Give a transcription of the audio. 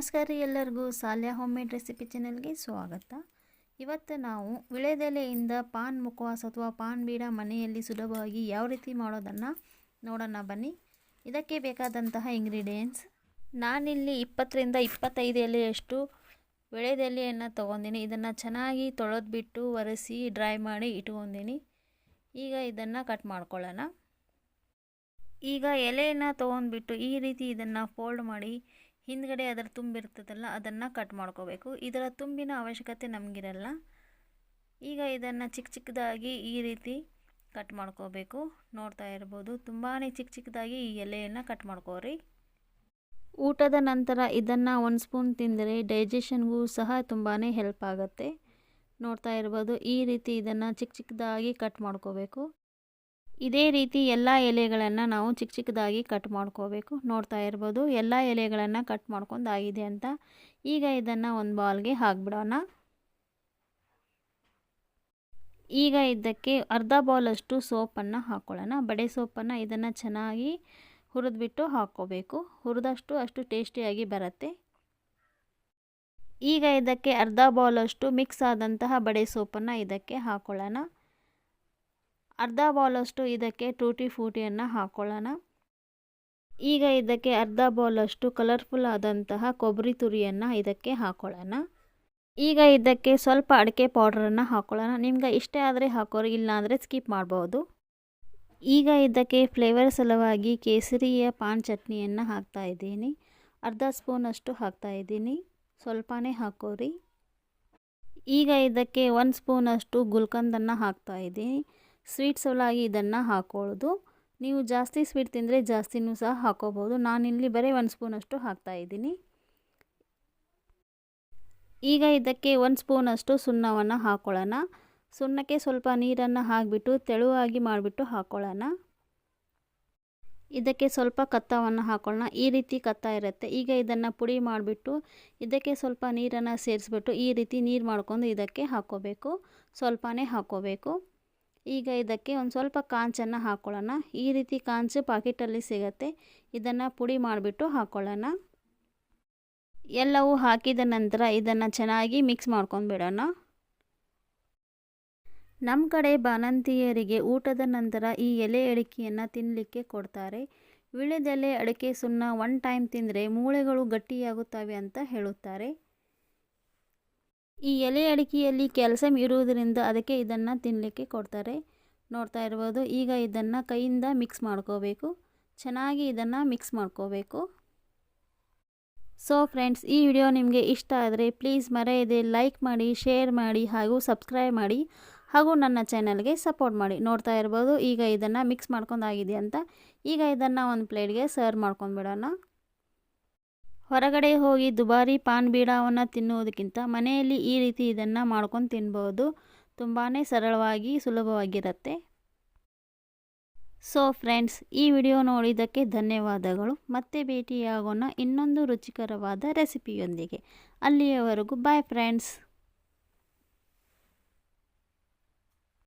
ನಮಸ್ಕಾರ ರೀ ಎಲ್ಲರಿಗೂ. ಸಾಲ್ಯ ಹೋಮ್ ಮೇಡ್ ರೆಸಿಪಿ ಚಾನೆಲ್ಗೆ ಸ್ವಾಗತ. ಇವತ್ತು ನಾವು ವಿಳೆದೆಲೆಯಿಂದ ಪಾನ್ ಮುಖವಾಸ ಅಥವಾ ಪಾನ್ ಬೀಡ ಮನೆಯಲ್ಲಿ ಸುಲಭವಾಗಿ ಯಾವ ರೀತಿ ಮಾಡೋದನ್ನು ನೋಡೋಣ ಬನ್ನಿ. ಇದಕ್ಕೆ ಬೇಕಾದಂತಹ ಇಂಗ್ರೀಡಿಯೆಂಟ್ಸ್ ನಾನಿಲ್ಲಿ ಇಪ್ಪತ್ತರಿಂದ ಇಪ್ಪತ್ತೈದು ಎಲೆಯಷ್ಟು ವಿಳೆದೆಲೆಯನ್ನು ತೊಗೊಂಡಿನಿ. ಇದನ್ನು ಚೆನ್ನಾಗಿ ತೊಳೆದ್ಬಿಟ್ಟು ಒರೆಸಿ ಡ್ರೈ ಮಾಡಿ ಇಟ್ಕೊಂಡಿನಿ. ಈಗ ಇದನ್ನು ಕಟ್ ಮಾಡ್ಕೊಳ್ಳೋಣ. ಈಗ ಎಲೆಯನ್ನು ತೊಗೊಂಡ್ಬಿಟ್ಟು ಈ ರೀತಿ ಇದನ್ನು ಫೋಲ್ಡ್ ಮಾಡಿ ಹಿಂದ್ಗಡೆ ಅದರ ತುಂಬಿರ್ತದಲ್ಲ ಅದನ್ನು ಕಟ್ ಮಾಡ್ಕೋಬೇಕು. ಇದರ ತುಂಬಿನ ಅವಶ್ಯಕತೆ ನಮಗಿರಲ್ಲ. ಈಗ ಇದನ್ನು ಚಿಕ್ಕ ಚಿಕ್ಕದಾಗಿ ಈ ರೀತಿ ಕಟ್ ಮಾಡ್ಕೋಬೇಕು. ನೋಡ್ತಾ ಇರ್ಬೋದು. ತುಂಬಾ ಚಿಕ್ಕ ಚಿಕ್ಕದಾಗಿ ಈ ಎಲೆಯನ್ನು ಕಟ್ ಮಾಡ್ಕೋರಿ ಊಟದ ನಂತರ ಇದನ್ನು ಒಂದು ಸ್ಪೂನ್ ತಿಂದರೆ ಡೈಜೆಷನ್ಗೂ ಸಹ ತುಂಬಾ ಹೆಲ್ಪ್ ಆಗುತ್ತೆ. ನೋಡ್ತಾ ಇರ್ಬೋದು. ಈ ರೀತಿ ಇದನ್ನು ಚಿಕ್ಕ ಚಿಕ್ಕದಾಗಿ ಕಟ್ ಮಾಡ್ಕೋಬೇಕು. ಇದೇ ರೀತಿ ಎಲ್ಲ ಎಲೆಗಳನ್ನು ನಾವು ಚಿಕ್ಕ ಚಿಕ್ಕದಾಗಿ ಕಟ್ ಮಾಡ್ಕೋಬೇಕು. ನೋಡ್ತಾ ಇರ್ಬೋದು, ಎಲ್ಲ ಎಲೆಗಳನ್ನು ಕಟ್ ಮಾಡ್ಕೊಂಡಾಗಿದೆ ಅಂತ. ಈಗ ಇದನ್ನು ಒಂದು ಬಾಲ್ಗೆ ಹಾಕ್ಬಿಡೋಣ. ಈಗ ಇದಕ್ಕೆ ಅರ್ಧ ಬೌಲಷ್ಟು ಸೋಪನ್ನು ಹಾಕ್ಕೊಳ್ಳೋಣ ಬಡೆ ಸೋಪನ್ನು ಇದನ್ನು ಚೆನ್ನಾಗಿ ಹುರಿದ್ಬಿಟ್ಟು ಹಾಕ್ಕೋಬೇಕು. ಹುರಿದಷ್ಟು ಅಷ್ಟು ಟೇಸ್ಟಿಯಾಗಿ ಬರುತ್ತೆ. ಈಗ ಇದಕ್ಕೆ ಅರ್ಧ ಬೌಲಷ್ಟು ಮಿಕ್ಸ್ ಆದಂತಹ ಬಡೆ ಸೋಪನ್ನು ಇದಕ್ಕೆ ಹಾಕ್ಕೊಳ್ಳೋಣ ಅರ್ಧ ಬಾಲಷ್ಟು ಇದಕ್ಕೆ ಟೂಟಿ ಫೂಟಿಯನ್ನು ಹಾಕೊಳ್ಳೋಣ. ಈಗ ಇದಕ್ಕೆ ಅರ್ಧ ಬೌಲಷ್ಟು ಕಲರ್ಫುಲ್ ಆದಂತಹ ಕೊಬ್ಬರಿ ತುರಿಯನ್ನು ಇದಕ್ಕೆ ಹಾಕೊಳ್ಳೋಣ. ಈಗ ಇದಕ್ಕೆ ಸ್ವಲ್ಪ ಅಡಿಕೆ ಪೌಡ್ರನ್ನು ಹಾಕೊಳ್ಳೋಣ. ನಿಮ್ಗೆ ಇಷ್ಟ ಆದರೆ ಹಾಕೋರಿ ಇಲ್ಲ ಅಂದರೆ ಸ್ಕಿಪ್ ಮಾಡ್ಬೋದು. ಈಗ ಇದಕ್ಕೆ ಫ್ಲೇವರ್ ಸಲುವಾಗಿ ಕೇಸರಿಯ ಪಾನ್ ಚಟ್ನಿಯನ್ನು ಹಾಕ್ತಾ ಇದ್ದೀನಿ. ಅರ್ಧ ಸ್ಪೂನಷ್ಟು ಹಾಕ್ತಾ ಇದ್ದೀನಿ. ಸ್ವಲ್ಪನೇ ಹಾಕೋರಿ. ಈಗ ಇದಕ್ಕೆ ಒಂದು ಸ್ಪೂನಷ್ಟು ಗುಲ್ಕಂದನ್ನು ಹಾಕ್ತಾ ಇದ್ದೀನಿ. ಸ್ವೀಟ್ ಸಲುವಾಗಿ ಇದನ್ನು ಹಾಕೊಳ್ಳೋದು. ನೀವು ಜಾಸ್ತಿ ಸ್ವೀಟ್ ತಿಂದರೆ ಜಾಸ್ತಿನೂ ಸಹ ಹಾಕೋಬೋದು ನಾನಿಲ್ಲಿ ಬರೀ ಒಂದು ಸ್ಪೂನಷ್ಟು ಹಾಕ್ತಾಯಿದ್ದೀನಿ ಈಗ ಇದಕ್ಕೆ ಒಂದು ಸ್ಪೂನಷ್ಟು ಸುಣ್ಣವನ್ನು ಹಾಕೊಳ್ಳೋಣ. ಸುಣ್ಣಕ್ಕೆ ಸ್ವಲ್ಪ ನೀರನ್ನು ಹಾಕಿಬಿಟ್ಟು ತೆಳುವಾಗಿ ಮಾಡಿಬಿಟ್ಟು ಹಾಕೊಳ್ಳೋಣ. ಇದಕ್ಕೆ ಸ್ವಲ್ಪ ಕತ್ತವನ್ನು ಹಾಕೊಳ್ಳೋಣ. ಈ ರೀತಿ ಕತ್ತ ಇರುತ್ತೆ. ಈಗ ಇದನ್ನು ಪುಡಿ ಮಾಡಿಬಿಟ್ಟು ಇದಕ್ಕೆ ಸ್ವಲ್ಪ ನೀರನ್ನು ಸೇರಿಸ್ಬಿಟ್ಟು ಈ ರೀತಿ ನೀರು ಮಾಡ್ಕೊಂಡು ಇದಕ್ಕೆ ಹಾಕ್ಕೋಬೇಕು ಸ್ವಲ್ಪನೇ ಹಾಕ್ಕೋಬೇಕು ಈಗ ಇದಕ್ಕೆ ಒಂದು ಸ್ವಲ್ಪ ಕಾಂಚನ್ನು ಹಾಕ್ಕೊಳ್ಳೋಣ ಈ ರೀತಿ ಕಾಂಚು ಪಾಕೆಟಲ್ಲಿ ಸಿಗುತ್ತೆ. ಇದನ್ನು ಪುಡಿ ಮಾಡಿಬಿಟ್ಟು ಹಾಕ್ಕೊಳ್ಳೋಣ ಎಲ್ಲವೂ ಹಾಕಿದ ನಂತರ ಇದನ್ನು ಚೆನ್ನಾಗಿ ಮಿಕ್ಸ್ ಮಾಡ್ಕೊಂಡ್ಬಿಡೋಣ ನಮ್ಮ ಕಡೆ ಬಾಣಂತಿಯರಿಗೆ ಊಟದ ನಂತರ ಈ ಎಲೆ ಅಡಿಕೆಯನ್ನು ತಿನ್ನಲಿಕ್ಕೆ ಕೊಡ್ತಾರೆ. ವಿಳೆದೆಲೆ ಅಡಿಕೆ ಸುಣ್ಣ ಒನ್ ಟೈಮ್ ತಿಂದರೆ ಮೂಳೆಗಳು ಗಟ್ಟಿಯಾಗುತ್ತವೆ ಅಂತ ಹೇಳುತ್ತಾರೆ. ಈ ಎಲೆ ಅಡಿಕೆಯಲ್ಲಿ ಕ್ಯಾಲ್ಸಿಯಂ ಇರುವುದರಿಂದ ಅದಕ್ಕೆ ಇದನ್ನು ತಿನ್ನಲಿಕ್ಕೆ ಕೊಡ್ತಾರೆ. ನೋಡ್ತಾ ಇರ್ಬೋದು, ಈಗ ಇದನ್ನು ಕೈಯಿಂದ ಮಿಕ್ಸ್ ಮಾಡ್ಕೋಬೇಕು. ಚೆನ್ನಾಗಿ ಇದನ್ನು ಮಿಕ್ಸ್ ಮಾಡ್ಕೋಬೇಕು. ಸೊ ಫ್ರೆಂಡ್ಸ್ ಈ ವಿಡಿಯೋ ನಿಮಗೆ ಇಷ್ಟ ಆದರೆ ಪ್ಲೀಸ್ ಮರೆಯದೆ ಲೈಕ್ ಮಾಡಿ ಶೇರ್ ಮಾಡಿ ಹಾಗೂ ಸಬ್ಸ್ಕ್ರೈಬ್ ಮಾಡಿ ಹಾಗೂ ನನ್ನ ಚಾನಲ್ಗೆ ಸಪೋರ್ಟ್ ಮಾಡಿ. ನೋಡ್ತಾ ಇರ್ಬೋದು, ಈಗ ಇದನ್ನು ಮಿಕ್ಸ್ ಮಾಡ್ಕೊಂಡಾಗಿದೆ ಅಂತ ಈಗ ಇದನ್ನು ಒಂದು ಪ್ಲೇಟ್ಗೆ ಸರ್ವ್ ಮಾಡ್ಕೊಂಡ್ಬಿಡೋಣ ಹೊರಗಡೆ ಹೋಗಿ ದುಬಾರಿ ಪಾನ್ ಬೀಡಾವನ್ನು ತಿನ್ನುವುದಕ್ಕಿಂತ ಮನೆಯಲ್ಲಿ ಈ ರೀತಿ ಇದನ್ನು ಮಾಡ್ಕೊಂಡು ತಿನ್ಬೋದು. ತುಂಬಾ ಸರಳವಾಗಿ, ಸುಲಭವಾಗಿರುತ್ತೆ. ಸೊ ಫ್ರೆಂಡ್ಸ್ ಈ ವಿಡಿಯೋ ನೋಡಿದ್ದಕ್ಕೆ ಧನ್ಯವಾದಗಳು. ಮತ್ತೆ ಭೇಟಿಯಾಗೋಣ ಇನ್ನೊಂದು ರುಚಿಕರವಾದ ರೆಸಿಪಿಯೊಂದಿಗೆ. ಅಲ್ಲಿಯವರೆಗೂ ಬಾಯ್ ಫ್ರೆಂಡ್ಸ್